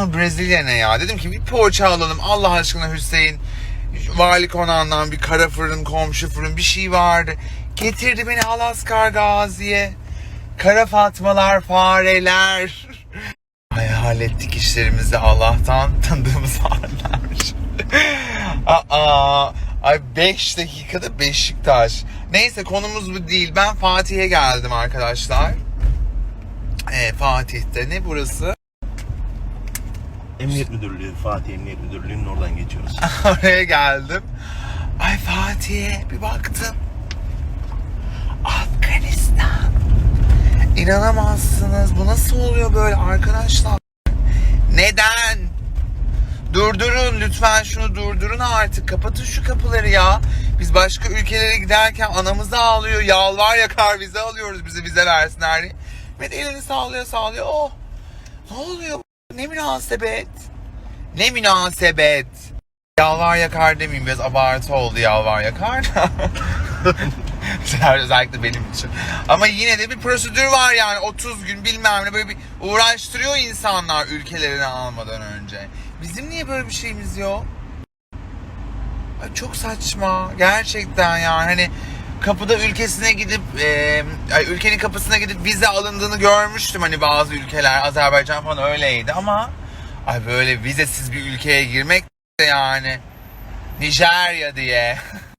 Ama Brezilya ya? Dedim ki bir poğaça alalım Allah aşkına Hüseyin. Vali konağından bir kara fırın, komşu fırın bir şey vardı. Getirdi beni Alaskar Gazi'ye. Kara fatmalar, fareler. Ay hallettik işlerimizi Allah'tan tanıdığımız haller. Aa, ay 5 dakikada Beşiktaş. Neyse konumuz bu değil. Ben Fatih'e geldim arkadaşlar. Ee, Fatih'te ne burası? Emniyet Müdürlüğü, Fatih Emniyet Müdürlüğü'nün oradan geçiyoruz. Oraya geldim. Ay Fatih'e bir baktım. Afganistan. İnanamazsınız. Bu nasıl oluyor böyle arkadaşlar? Neden? Durdurun lütfen şunu durdurun artık. Kapatın şu kapıları ya. Biz başka ülkelere giderken anamız ağlıyor. Yalvar yakar vize alıyoruz bize vize versinler diye. Ve elini sağlıyor sağlıyor. Oh. Ne oluyor? Ne münasebet? Ne münasebet? Yalvar yakar demeyeyim biraz abartı oldu yalvar yakar. Özellikle benim için. Ama yine de bir prosedür var yani 30 gün bilmem ne böyle bir uğraştırıyor insanlar ülkelerini almadan önce. Bizim niye böyle bir şeyimiz yok? Ay çok saçma gerçekten yani hani kapıda ülkesine gidip e, ülkenin kapısına gidip vize alındığını görmüştüm. Hani bazı ülkeler Azerbaycan falan öyleydi ama ay böyle vizesiz bir ülkeye girmek de yani Nijerya diye